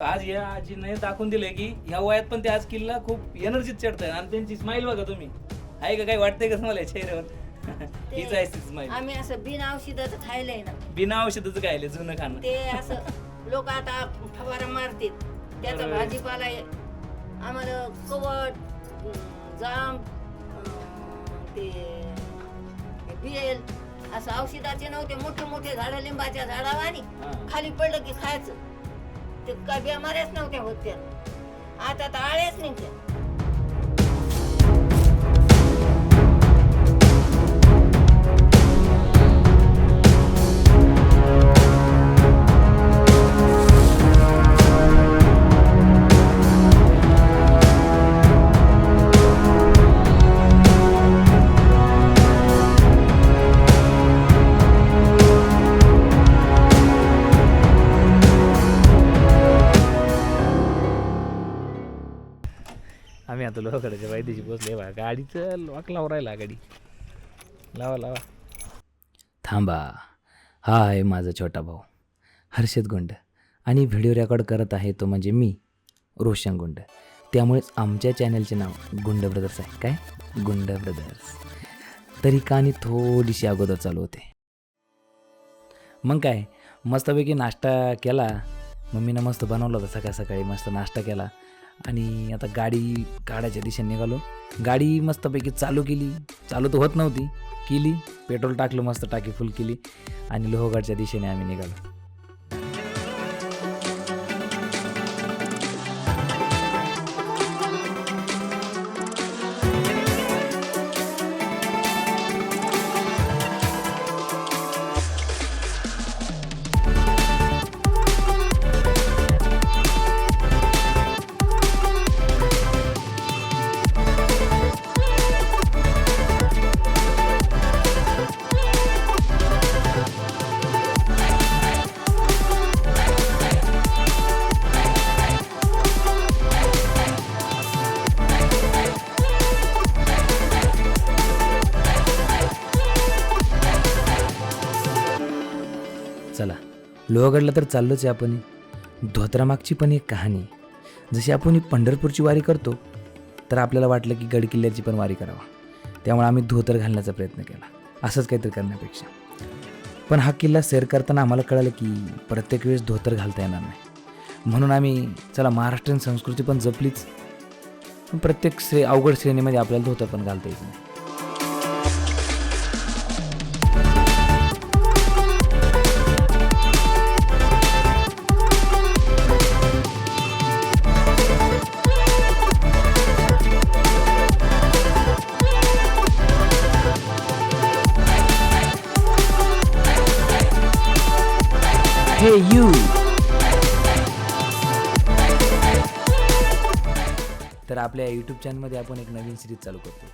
आज या आजीने दाखवून दिलंय की ह्या वयात पण ते आज किल्ला खूप एनर्जीत चढताय. आणि त्यांची स्माईल बघा तुम्ही. आहे का काही वाटतंय का तुम्हाला या चेहऱ्यावर? हीच आहे स्माईल आम्ही असं बिन औषधाचं खायलंय ना. बिना औषधाचं काय आलं जुनं खाणं. ते असं लोक आता फवारा मारतात त्याचा बरोबर. भाजीपाला आहे. आम्हाला कवट जाम अं, ते ते असं औषधाचे नव्हते मोठे मोठे झाडं लिंबाच्या झाडावानी हा. खाली पडलं की खायचं. ते काय बिमाऱ्याच नव्हत्या होत आता तर आळ्याच निघल्या आम्ही लोकांच्या लोकडाच्या पोचले बा गाडीचं लॉक लावून राहिला गाडी. लावा लावा. थांबा. हा आहे माझा छोटा भाऊ. हर्षद गुंड. आणि व्हिडिओ रेकॉर्ड करत आहे तो म्हणजे मी रोशन गुंड. त्यामुळेच आमच्या चॅनलचे नाव गुंड ब्रदर्स आहे. काय? गुंड ब्रदर्स. तरी कहाणी थोडीशी अगोदर चालू होते. मग काय? मस्तपैकी नाश्ता केला. मम्मीनं मस्त बनवलं होतं सकाळ सकाळी. मस्त नाश्ता केला. आणि आता गाडी काढायच्या दिशेने निघालो. गाडी मस्तपैकी चालू केली. चालू तर होत नव्हती. केली. पेट्रोल टाकलं मस्त टाकी फुल केली. आणि लोहगडच्या दिशेने आम्ही निघालो. लोहगडला तर चाललोच आहे आपण. धोत्रामागची पण एक कहाणी. जशी आपण ही पंढरपूरची वारी करतो तर आपल्याला वाटलं की गडकिल्ल्याची पण वारी करावा. त्यामुळे आम्ही धोतर घालण्याचा प्रयत्न केला. असंच काहीतरी करण्यापेक्षा. पण हा किल्ला सैर करताना आम्हाला कळालं की प्रत्येक वेळेस धोतर घालता येणार नाही. म्हणून आम्ही चला महाराष्ट्रीयन संस्कृती पण जपलीच. पण प्रत्येक श्रे अवघड श्रेणीमध्ये आपल्याला धोतर पण घालता येत नाही. हे यू तर आपल्या यूट्यूब चॅनलमध्ये आपण एक नवीन सिरीज चालू करतो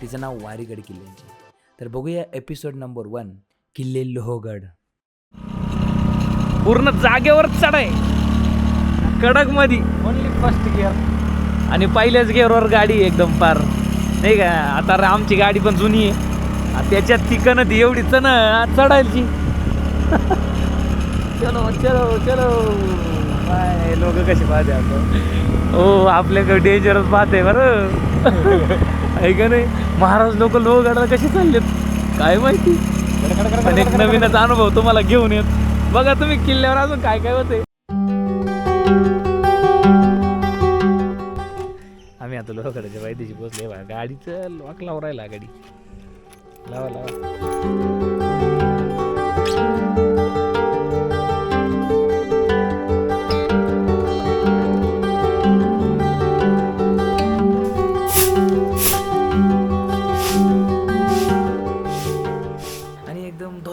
तिचं नाव वारीगड किल्ल्यांची. तर बघूया एपिसोड नंबर वन किल्ले लोहगड. पूर्ण जागेवर चढाय. कडकमध्ये ओनली फर्स्ट गिअर आणि पहिल्याच गिअरवर गाडी आहे एकदम पार. नाही का? आता आमची गाडी पण जुनी आहे. आ, त्याच्यात तिकन ती एवढीच ना चढायची. चलो चलो चलो. काय लोक कसे पाहते आता हो आपल्याकडे डेंजरच पाहते बरं. आहे का नाही? महाराज लोक लोहगडाला कसे चाललेत? काय माहिती? पण एक नवीनच अनुभव तुम्हाला घेऊन येत. बघा तुम्ही किल्ल्यावर अजून काय काय होते आम्ही आता लोहगडाच्या वैद्यशी पोचले बा गाडीचं लॉक लावून राहिला गाडी. लावा लावा.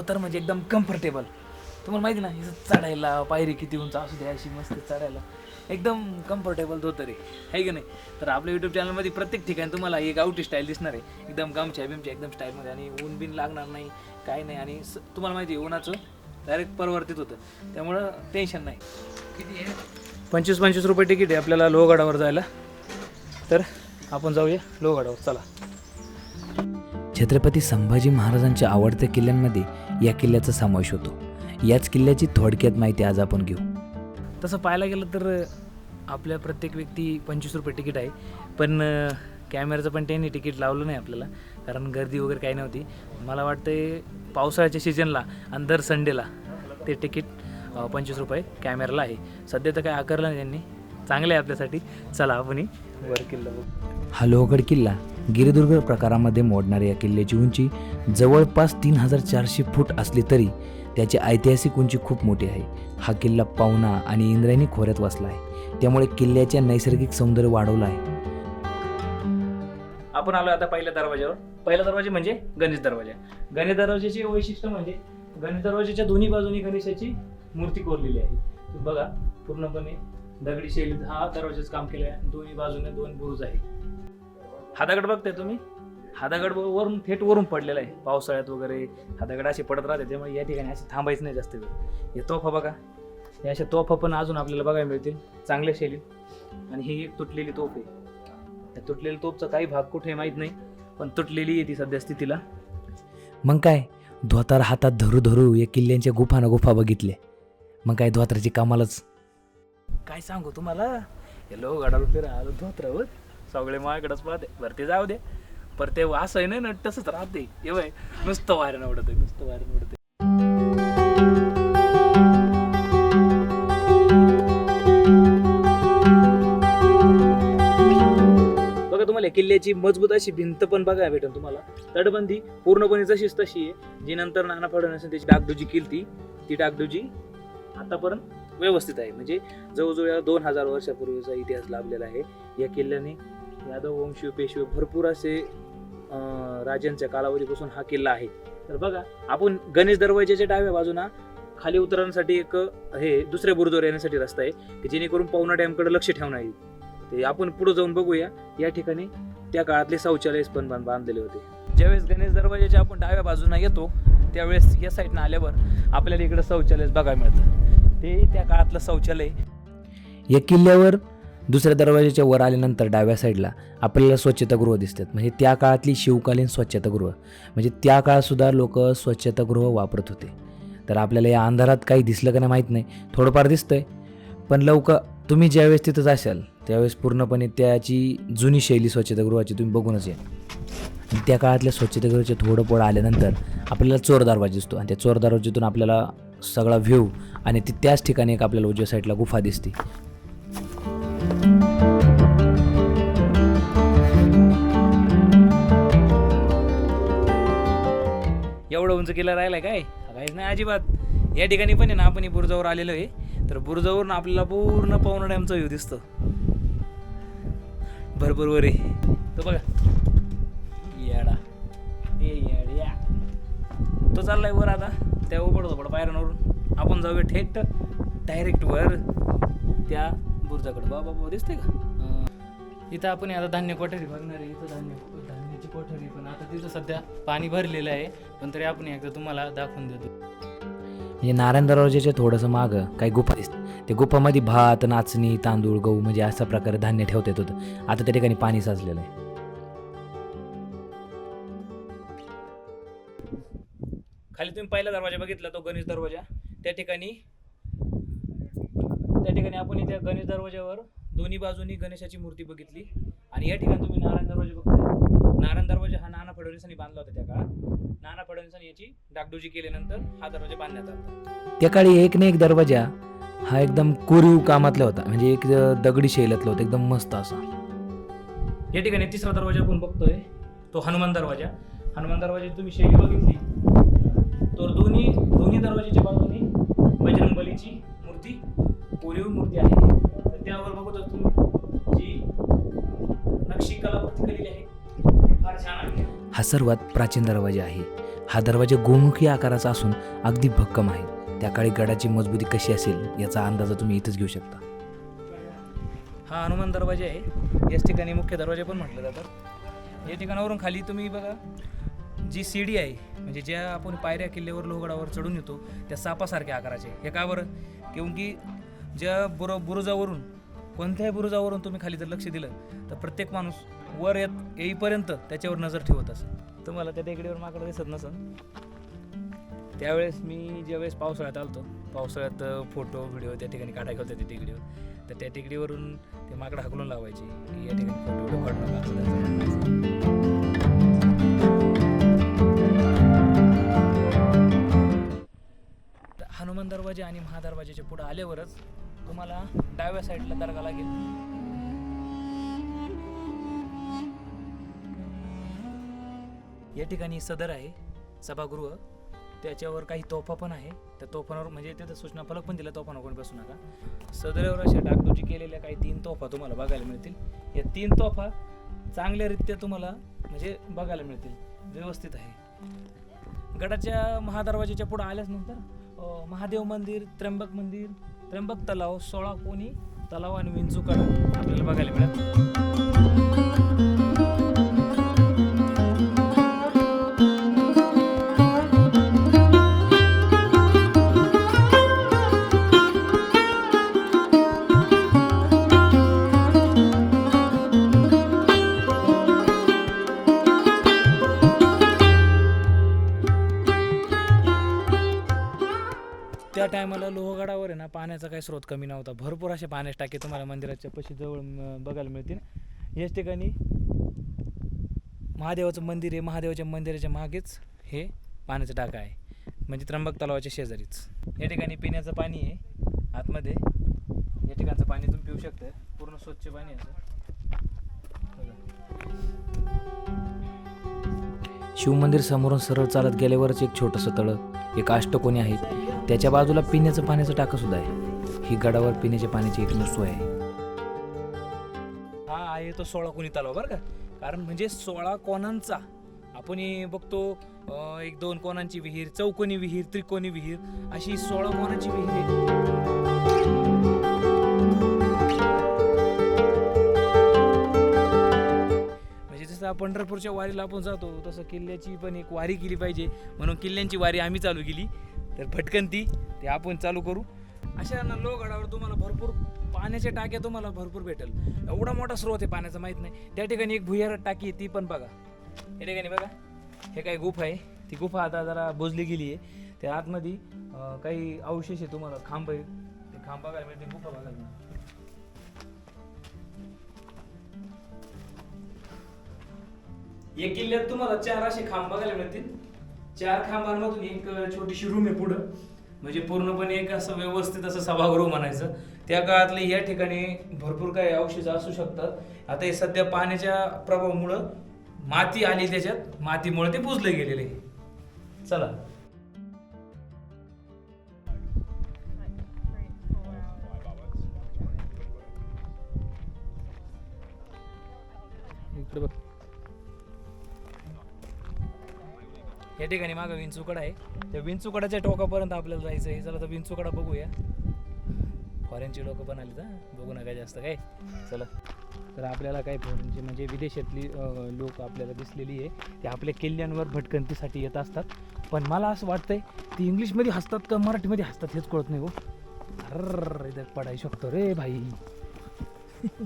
धोतर म्हणजे एकदम कम्फर्टेबल तुम्हाला माहिती ना चढायला पायरी किती उंच असू द्या अशी मस्त चढायला. एकदम कम्फर्टेबल धोतर आहे. है की नाही? तर आपल्या यूट्यूब चॅनलमध्ये प्रत्येक ठिकाणी तुम्हाला एक गावठी स्टाईल दिसणार आहे. एकदम गमच्या बिमच्या एकदम स्टाईलमध्ये आणि ऊन बिन लागणार नाही काय नाही. आणि स- तुम्हाला माहिती आहे उन्हाचं डायरेक्ट परवर्तित होतं. त्यामुळं टेन्शन नाही. किती आहे? पंचवीस पंचवीस रुपये तिकीट आहे आपल्याला लोहगडावर जायला. तर आपण जाऊया लोहगडावर. चला. छत्रपती संभाजी महाराजांच्या आवडत्या किल्ल्यांमध्ये या किल्ल्याचा समावेश होतो. याच किल्ल्याची थोडक्यात माहिती आज आपण घेऊ. तसं पाहायला गेलं तर आपल्या प्रत्येक व्यक्ती पंचवीस रुपये तिकीट आहे. पण अं, कॅमेऱ्याचं पण त्यांनी तिकीट लावलं नाही आपल्याला. कारण गर्दी वगैरे काही नव्हती. मला वाटते पावसाळ्याच्या सीजनला आणि दर संडेला ते तिकीट पंचवीस रुपये कॅमेराला आहे. सध्या तर काय आकारलं नाही त्यांनी. चांगलं आहे आपल्यासाठी. चला आपण वर किल्ला हा लोहगड किल्ला. गिरिदुर्ग प्रकारामध्ये मोडणाऱ्या या किल्ल्याची उंची जवळपास तीन हजार चारशे फूट असली तरी त्याची ऐतिहासिक उंची खूप मोठी आहे. हा किल्ला पाहुणा आणि इंद्रायणी खोऱ्यात वसला आहे. त्यामुळे किल्ल्याचे नैसर्गिक सौंदर्य वाढवलं आहे. आपण आलो आता पहिल्या दरवाज्यावर. पहिला दरवाजा म्हणजे गणेश दरवाजा. गणेश दरवाजाचे वैशिष्ट्य म्हणजे गणेश दरवाजाच्या दोन्ही बाजूनी गणेशाची मूर्ती कोरलेली आहे. तुम्ही बघा पूर्णपणे दगडी शैलीत हा दरवाजाचं काम केलं आहे दोन्ही बाजूने दोन बुरुज आहे हा दगड बघताय तुम्ही? हा दगड वरून थेट वरून पडलेला आहे. पावसाळ्यात वगैरे हा दगड असे पडत राहते त्यामुळे या ठिकाणी असे थांबायचं नाही जास्त वेळ. हे तोफा बघा. हे अशा तोफा पण अजून आपल्याला बघायला मिळतील. चांगल्या शैलीत. आणि ही एक तुटलेली तोफ आहे. त्या तुटलेल्या तोफचा काही भाग कुठे माहीत नाही पण तुटलेली आहे ती सध्या स्थितीला. मग काय? धोतार हातात धरू धरू या किल्ल्यांच्या गुफा ना गुफा बघितले. मग काय धोत्राची कामालाच? काय सांगू तुम्हाला? हे लोक गडावर फिरा आलो धोत्रावर. सगळे माझ्याकडेच पाहते. बरं ते जाऊ दे. पर ते असं आहे ना ना तसंच राहते. हे नुसतं वारण उडत नुसतं वारण उडत बघा तुम्हाला किल्ल्याची मजबूत अशी भिंत पण बघायला भेटेल तुम्हाला. तटबंदी पूर्णपणे जशीच तशी आहे. जी नंतर नाना फडणवीस त्याची डागडुजी केली ती ती डागडुजी आतापर्यंत व्यवस्थित आहे. म्हणजे जवळजवळ या दोन हजार वर्षापूर्वीचा इतिहास लाभलेला आहे. या किल्ल्याने यादव वंशीय पेशवे भरपूर असे राजांच्या कालावधीपासून हा किल्ला आहे. तर बघा आपण गणेश दरवाजाच्या डाव्या बाजूना खाली उतरण्यासाठी एक हे दुसऱ्या बुरुजवर येण्यासाठी रस्ता आहे की जेणेकरून पवना डॅमकडे लक्ष ठेवणार येईल ते आपण पुढे जाऊन बघूया. या ठिकाणी त्या काळातले शौचालय पण बांध- बांधलेले होते. ज्यावेळेस गणेश दरवाजाच्या आपण डाव्या बाजूना येतो त्यावेळेस या साईडनं आल्यावर आपल्याला इकडं शौचालय बघायला मिळतं. ते त्या काळातलं शौचालय. या किल्ल्यावर दुसऱ्या दरवाजाच्या वर आल्यानंतर डाव्या साईडला आपल्याला स्वच्छतागृह दिसतात. म्हणजे त्या काळातली शिवकालीन स्वच्छतागृह म्हणजे त्या काळातसुद्धा लोक स्वच्छतागृह वापरत होते. तर आपल्याला या अंधारात काही दिसलं का नाही माहीत नाही. थोडंफार दिसतंय. पण लवकर तुम्ही ज्यावेळेस तिथंच असाल त्यावेळेस पूर्णपणे त्याची जुनी शैली स्वच्छतागृहाची तुम्ही बघूनच या. त्या काळातल्या स्वच्छतागृहाचे थोडं पुढं आल्यानंतर आपल्याला चोर दरवाजा दिसतो. आणि त्या चोर दरवाज्यातून आपल्याला सगळा व्ह्यू आणि ती त्याच ठिकाणी एक आपल्याला उजव्या साईडला गुफा दिसते. एवढं उंच किल्ला आहे काय? काहीच नाही अजिबात. या ठिकाणी पण आहे ना आपण बुरजावर आलेलो आहे. तर बुरुजावरून आपल्याला पूर्ण पाहुणा डॅमचा व्ह्यू दिसतो. भरपूर वर आहे. तो बघा. येडा. ए येड्या. तो चाललाय वर आता. त्या पडतो पड पायऱ्यांवरून. आपण जाऊया थेट डायरेक्ट वर त्या बुरजाकडे. बाबा बाबा दिसतंय का? इथं आपण आता धान्य कोठे बघणार आहे? इथं धान्य धान्याची कोठरी पण आता तिथं सध्या पाणी भरलेलं आहे पण तरी आपण एकदा तुम्हाला दाखवून देतो. म्हणजे नारायण दरवाजाच्या थोडंसं मागं काही गुफा दिसते ते गुफामध्ये भात नाचणी तांदूळ गहू म्हणजे अशा प्रकारे धान्य ठेवता येत होतं. आता त्या ठिकाणी पाणी साचलेलं आहे. खाली तुम्ही पहिला दरवाजा बघितला तो गणेश दरवाजा. त्या ठिकाणी त्या ठिकाणी आपण इथे गणेश दरवाजावर दोन्ही बाजूनी गणेशाची मूर्ती बघितली. आणि या ठिकाणी तुम्ही नारायण दरवाजा बघताय. नारायण दरवाजा हा नाना फडणवीसांनी बांधला होता त्या काळात. नाना फडणवीसांनी याची डागडुजी केल्यानंतर हा दरवाजा बांधण्यात आला. त्या काळी एक ना एक दरवाजा हा एकदम कोरीव कामातला होता. म्हणजे एक दगडी शैलातला होता. एकदम मस्त असा. या ठिकाणी तिसरा दरवाजा आपण बघतोय. तो हनुमान दरवाजा. हनुमान दरवाजा तुम्ही शैली बघितली. तर दोन्ही दोन्ही दरवाजाच्या बाजूने बजरंग बलीची तर जी नक्षी कलाकृती केलेली आहे ती फार छान आहे. हा सर्वात प्राचीन दरवाजा आहे. हा दरवाजा गोमुखी आकाराचा असून अगदी भक्कम आहे. त्या काळी गडाची मजबूती कशी असेल याचा अंदाज तुम्ही इथंच घेऊ शकता. हा हनुमान दरवाजा आहे. याच ठिकाणी मुख्य दरवाजा पण म्हटलं जातं. या ठिकाणावरून खाली तुम्ही बघा जी सीडी आहे म्हणजे ज्या आपण पायऱ्या किल्ल्यावर लोहगडावर चढून येतो त्या सापासारख्या आकाराचे हे का बरं? किंवा की ज्या बुर बुरुजावरून कोणत्याही बुरुजावरून तुम्ही खाली जर लक्ष दिलं तर प्रत्येक माणूस वर येत येईपर्यंत त्याच्यावर नजर ठेवत असं तुम्हाला त्या टेकडीवर माकडं दिसत नसन. त्यावेळेस मी ज्यावेळेस पावसाळ्यात आलतो पावसाळ्यात फोटो व्हिडिओ त्या ठिकाणी काढायला होते त्या टेकडीवर. तर त्या टेकडीवरून ते माकडं हाकलून लावायचे की या ठिकाणी फोटो व्हिडिओ काढणं तर हनुमान दरवाजे आणि महादरवाजेच्या पुढं आल्यावरच तुम्हाला डाव्या साईडला दर्गा लागेल. या ठिकाणी सदर आहे सभागृह. त्याच्यावर काही तोफा पण आहे. त्या तोफांवर म्हणजे तिथं सूचना फलक पण दिला तोफांवर कोण बसू नका. सदरावर अशा डागडुजी केलेल्या काही तीन तोफा तुम्हाला बघायला मिळतील. या तीन तोफा चांगल्यारीत्या तुम्हाला म्हणजे बघायला मिळतील. व्यवस्थित आहे. गडाच्या महादरवाजाच्या पुढं आल्याच नंतर महादेव मंदिर त्र्यंबक मंदिर त्र्यंबक तलाव सोळा कोणी तलाव आणि विंचूकडा आपल्याला बघायला मिळत पाण्याचा काही स्रोत कमी नव्हता. भरपूर असे पाण्याचे टाके तुम्हाला मंदिराच्या पशी जवळ बघायला मिळतील. याच ठिकाणी महादेवाचं मंदिर आहे. महादेवाच्या मंदिराच्या मागेच हे पाण्याचं टाका आहे. म्हणजे त्र्यंबक तलावाच्या शेजारीच. या ठिकाणी पिण्याचं पाणी आहे. आतमध्ये या ठिकाणचं पाणी तुम्ही पिऊ शकता. पूर्ण स्वच्छ पाणी आहे. असं शिवमंदिर समोरून सरळ चालत गेल्यावरच एक छोटंसं तळ एक अष्टकोणी आहे. त्याच्या बाजूला पिण्याचं पाण्याचं टाकं सुद्धा आहे. ही गडावर पिण्याच्या पाण्याची एक सोय आहे. हा आहे तो सोळा कोणी तलाव बरं का? कारण म्हणजे सोळा कोणांचा? आपण बघतो एक दोन कोणांची विहीर चौकोनी विहीर त्रिकोणी विहीर अशी सोळा कोणाची विहीर आहे? म्हणजे जसं पंढरपूरच्या वारीला आपण जातो तसं किल्ल्याची पण एक वारी केली पाहिजे. म्हणून किल्ल्यांची वारी आम्ही चालू केली. तर भटकंती ते आपण चालू करू. अशा ना लोहगडावर तुम्हाला भरपूर पाण्याच्या टाक्या तुम्हाला भरपूर भेटेल. एवढा मोठा स्रोत आहे पाण्याचा माहीत नाही. त्या ठिकाणी एक भुयार टाकी आहे ती पण बघा. या ठिकाणी बघा. हे काही गुफा आहे. ती गुफा आता जरा बुजली गेली आहे. त्या आतमध्ये काही अवशेष आहे तुम्हाला. खांब आहे. ते खांब बघायला मिळते गुफा बघायला मिळते. या किल्ल्यात तुम्हाला चार असे खांब बघायला मिळतील. चार खांबांमधून एक छोटीशी रूम आहे पुढं. म्हणजे पूर्णपणे एक असं व्यवस्थित असं सभागृह म्हणायचं. त्या काळातले या ठिकाणी भरपूर काही अवशेष असू शकतात. आता हे सध्या पाण्याच्या प्रभावामुळं माती आली त्याच्यात. मातीमुळे ते पुजले गेलेले. आहे. चला. इकडे बघ. या ठिकाणी मागं विंचुकडा आहे. त्या विंचुकडाच्या टोकापर्यंत आपल्याला जायचं आहे चला तर विंचूकडा बघूया. फॉरेनची लोक पण आली तर बघू नका जास्त काय. चला. तर आपल्याला काय फॉरेनची म्हणजे, म्हणजे विदेशातली लोक आपल्याला दिसलेली आहे. ते आपल्या किल्ल्यांवर भटकंतीसाठी येत असतात. पण मला असं वाटतंय ती इंग्लिशमध्ये हसतात का मराठीमध्ये हसतात हेच कळत नाही हो. अर इथं पडायला शकतो रे भाई.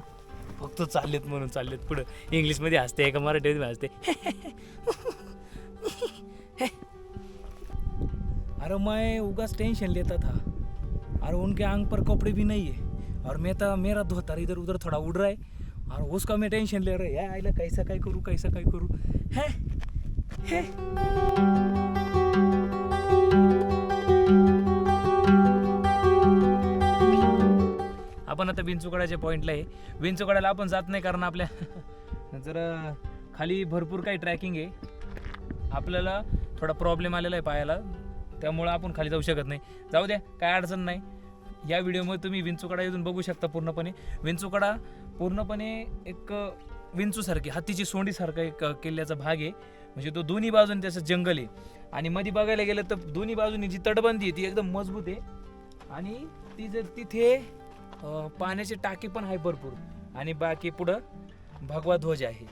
फक्त चाललेत म्हणून चाललेत पुढं. इंग्लिशमध्ये हसते का मराठीमध्ये हसते? अरे मैं उगाच टेंशन लेता था। और उनके आंग पर कपड़े भी नहीं है। और मैं तो मेरा धोतर इधर उधर थोड़ा उड़ रहा है। और उसका मैं टेंशन ले रहा है। यार कैसा काय करूँ कैसा काय करूँ? है? है? आपण आता विंचुकड्याच्या पॉईंटला आहे. विंचुकड्याला आपण जात नाही कारण आपल्या जर खाली भरपूर काही ट्रॅकिंग आहे. आपल्याला थोडा प्रॉब्लेम आलेला आहे पायाला. त्यामुळं आपण खाली जाऊ शकत नाही. जाऊ द्या काय अडचण नाही. या व्हिडिओमध्ये तुम्ही विंचुकडा येऊन बघू शकता पूर्णपणे. विंचुकडा पूर्णपणे एक विंचूसारखी हत्तीची सोंडीसारखा एक किल्ल्याचा भाग आहे. म्हणजे तो दोन्ही बाजूने त्याचं जंगल आहे. आणि मध्ये बघायला गेलं तर दोन्ही बाजूनी जी तटबंदी आहे ती एकदम मजबूत आहे. आणि ती जर तिथे पाण्याचे टाकी पण आहे भरपूर. आणि बाकी पुढं भगवा ध्वज आहे.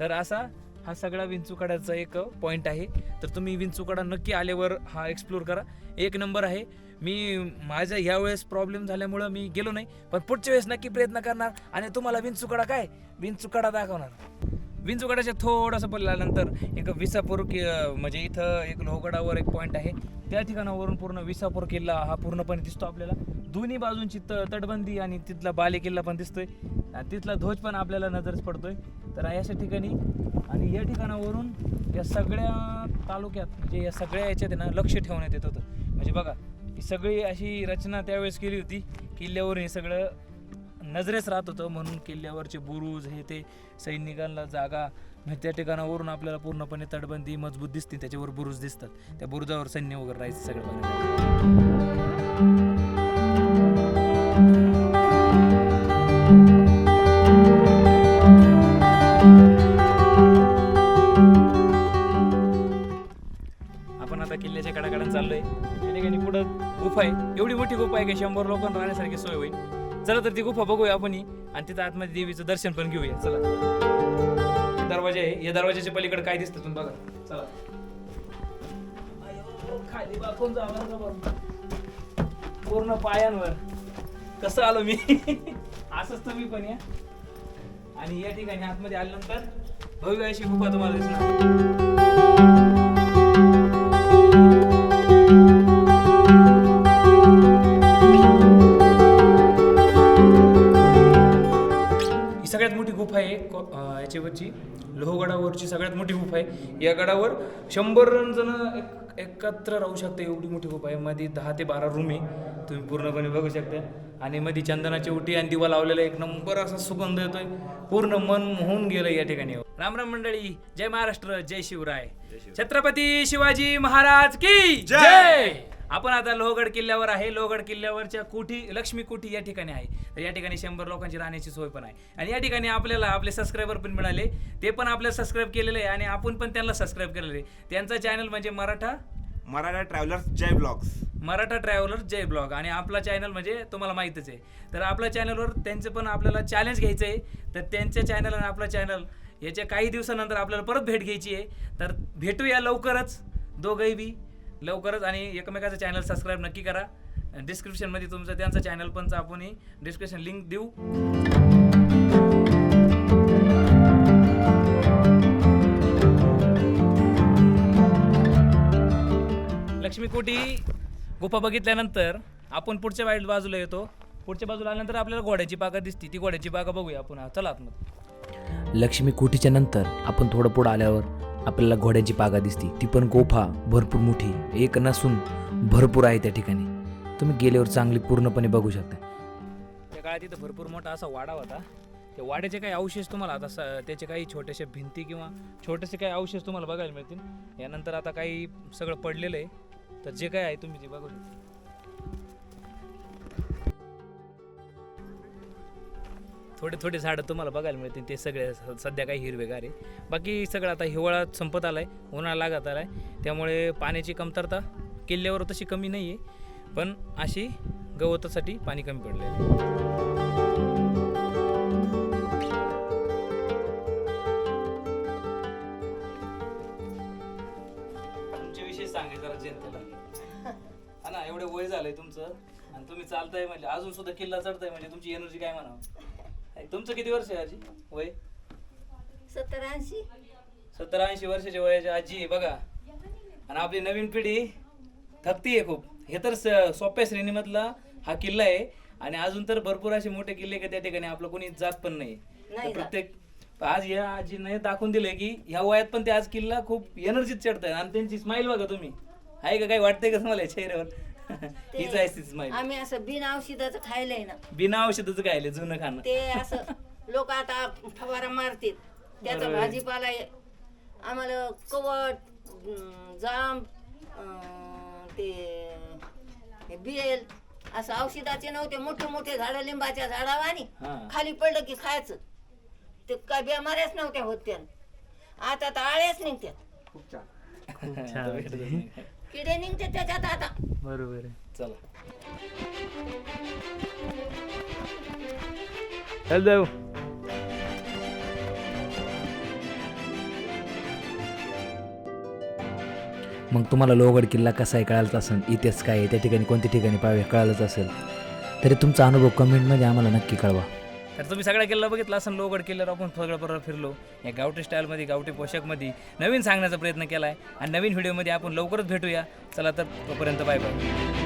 तर असा हा सगळा विंचुकड्याचा एक पॉईंट आहे. तर तुम्ही विंचूकडा नक्की आल्यावर हा एक्सप्लोर करा. एक नंबर आहे मी माझ्या यावेळेस प्रॉब्लेम झाल्यामुळं मी गेलो नाही पण पुढच्या वेळेस नक्की प्रयत्न करणार. आणि तुम्हाला विंचुकडा काय? विंचुकडा दाखवणार. विंचुगडाच्या थोडंसं पडल्यानंतर एक विसापूर कि म्हणजे इथं एक लोहगडावर एक पॉईंट आहे. त्या ठिकाणावरून पूर्ण विसापूर किल्ला हा पूर्णपणे दिसतो आपल्याला. दोन्ही बाजूंची त तटबंदी आणि तिथला बाले किल्ला पण दिसतोय. आणि तिथला ध्वज पण आपल्याला नजरच पडतोय. तर अशा ठिकाणी आणि या ठिकाणावरून या सगळ्या तालुक्यात म्हणजे या सगळ्या याच्यात ना लक्ष ठेवण्यात येत होतं. म्हणजे बघा ही सगळी अशी रचना त्यावेळेस केली होती. किल्ल्यावरून हे सगळं नजरेस राहत होतं. म्हणून किल्ल्यावरचे बुरुज हे ते सैनिकांना जागा म्हणजे त्या ठिकाणावरून आपल्याला पूर्णपणे तटबंदी मजबूत दिसते त्याच्यावर बुरुज दिसतात. त्या बुरुजावर सैन्य वगैरे राहायचं सगळं. आपण आता किल्ल्याच्या कडाकडून चाललोय. त्या ठिकाणी पुढं गुफा आहे. एवढी मोठी गुफा आहे की शंभर लोकांना राहण्यासारखी सोय होईल. चला तर ती गुफा बघूया आपण आणि तिथं आतमध्ये देवीचं दर्शन पण घेऊया. चला. दरवाजा आहे. या दरवाजाच्या पलीकडे काय दिसतं तुम्ही बघा. चला. खाली वाकून जावं लागलं बघ. पूर्ण पायांवर. कसं आलो मी? असंच तुम्ही पण या. आणि या ठिकाणी आतमध्ये आल्यानंतर भव्य अशी गुफा तुम्हाला दिसणार. गुफा आहे याच्यावरची लोहगडावरची सगळ्यात मोठी गुफा आहे या गडावर शंभर जण एक एकत्र राहू शकते एवढी मोठी गुफा आहे मध्ये दहा ते बारा रूम आहे. तुम्ही पूर्णपणे बघू शकता. आणि मध्ये चंदनाची उटी आणि दिवा लावलेला एक नंबर असा सुगंध येतोय. पूर्ण मन मोहून गेलं या ठिकाणी. राम राम मंडळी. जय महाराष्ट्र. जय शिवराय. छत्रपती शिवाजी महाराज की जय! आपण आता लोहगड किल्ल्यावर आहे. लोहगड किल्ल्यावरच्या कुठी लक्ष्मी कुठी या ठिकाणी आहे. तर या ठिकाणी शंभर लोकांची राहण्याची सोय पण आहे. आणि या ठिकाणी आपल्याला आपले सबस्क्रायबर पण मिळाले. ते पण आपल्याला सबस्क्राईब केलेले आहे आणि आपण पण त्यांना सबस्क्राईब केलेले आहे. त्यांचा चॅनल म्हणजे Maratha Maratha travellers Jay blogs Maratha traveller Jay blog आणि आपला चॅनल म्हणजे तुम्हाला माहीतच आहे. तर आपल्या चॅनलवर त्यांचं पण आपल्याला चॅलेंज घ्यायचं आहे. तर त्यांच्या चॅनल आणि आपला चॅनल याच्या काही दिवसानंतर आपल्याला परत भेट घ्यायची आहे. तर भेटूया लवकरच. दोघंही बी. लवकरच आणि एकमेकाचं चॅनल सबस्क्राईब नक्की करा. डिस्क्रिप्शनमध्ये तुमचं त्यांचं चॅनल पण आपण डिस्क्रिप्शन लिंक देऊ. लक्ष्मी कोटी गुफा बघितल्यानंतर आपण पुढच्या वाईट बाजूला येतो. पुढच्या बाजूला आल्यानंतर आपल्याला घोड्याची बागा दिसते ती घोड्याची बागा बघूया आपण. चला आतमध्ये. लक्ष्मी कुटीच्या नंतर आपण थोडं पुढं आल्यावर आपल्याला घोड्यांची पागा दिसते. ती पण गोफा भरपूर मोठी. एक नसून भरपूर आहे त्या ठिकाणी. तुम्ही गेल्यावर चांगली पूर्णपणे बघू शकता. त्या काळात तिथं भरपूर मोठा असा वाडा होता. त्या वाड्याचे काही अवशेष तुम्हाला आता स- त्याचे काही छोट्याशा भिंती किंवा छोटेसे काही अवशेष तुम्हाला बघायला मिळतील. यानंतर आता काही सगळं पडलेलं आहे. तर जे काय आहे तुम्ही ते बघू शकता. थोडे थोडे झाडं तुम्हाला बघायला मिळतील. ते सगळे सध्या काही हिरवेगार आहे बाकी सगळं आता हिवाळा संपत आलाय उन्हाळा लागत आलाय. त्यामुळे पाण्याची कमतरता किल्ल्यावर तशी कमी नाही आहे पण अशी गवतासाठी पाणी कमी पडलेलं आहे जरा हा ना एवढं वय झालंय तुमचं आणि तुम्ही चालताय म्हणजे अजून सुद्धा किल्ला चढताय म्हणजे तुमची एनर्जी काय म्हणावं? तुमचं किती वर्ष आहे आजी? वय? सत्तर ऐंशी सत्तर ऐंशी वर्षाच्या वयाची आजी आहे बघा. आणि आपली नवीन पिढी थकती आहे खूप. हे तर स- सोप्या श्रेणीमधला हा किल्ला आहे. आणि अजून तर भरपूर असे मोठे किल्ले का त्या ठिकाणी आपलं कोणी जात पण नाही. नाही तर जात. प्रत्येक आज या आजीने दाखवून दिलंय की ह्या वयात पण ते आज किल्ला खूप एनर्जीत चढताय आणि त्यांची स्माईल बघा तुम्ही. आहे का काही वाटतंय का तुम्हाला या चेहऱ्यावर? हीच आहे आम्ही असं बिन औषधाचं खायलंय ना. बिना औषधाचं काय आले जुनं खाणं. ते असं लोक आता फवारा मारतील. त्याचा बरोबर. भाजीपाला आहे. आम्हाला कवट अं, जांब अं, ते हे बेल असं औषधाचे नव्हते मोठे मोठे झाडं लिंबाच्या झाडावानी हा. खाली पडलं की खायचं. ते काय बिमाऱ्याच नव्हत्या होत त्या आता तर आळ्याच निघत्यात. खूप छान. किडे निघते त्याच्यात आता. बरोबर आहे. चला. चल जाऊ मग तुम्हाला लोहगड किल्ला कसा आहे कळालच असेल इतिहास काय आहे त्या ठिकाणी कोणत्या ठिकाणी पाहावे कळालंच असेल. तरी तुमचा अनुभव कमेंटमध्ये आम्हाला नक्की कळवा. तर तुम्ही सगळ्या किल्ला बघितला असं लोगड केल्यावर आपण सगळं बरोबर फिरलो. या गावठी स्टाईलमध्ये गावठी पोशाखमध्ये नवीन सांगण्याचा प्रयत्न केला आहे आणि नवीन व्हिडिओमध्ये आपण लवकरच भेटूया. चला तर तोपर्यंत बाय बाय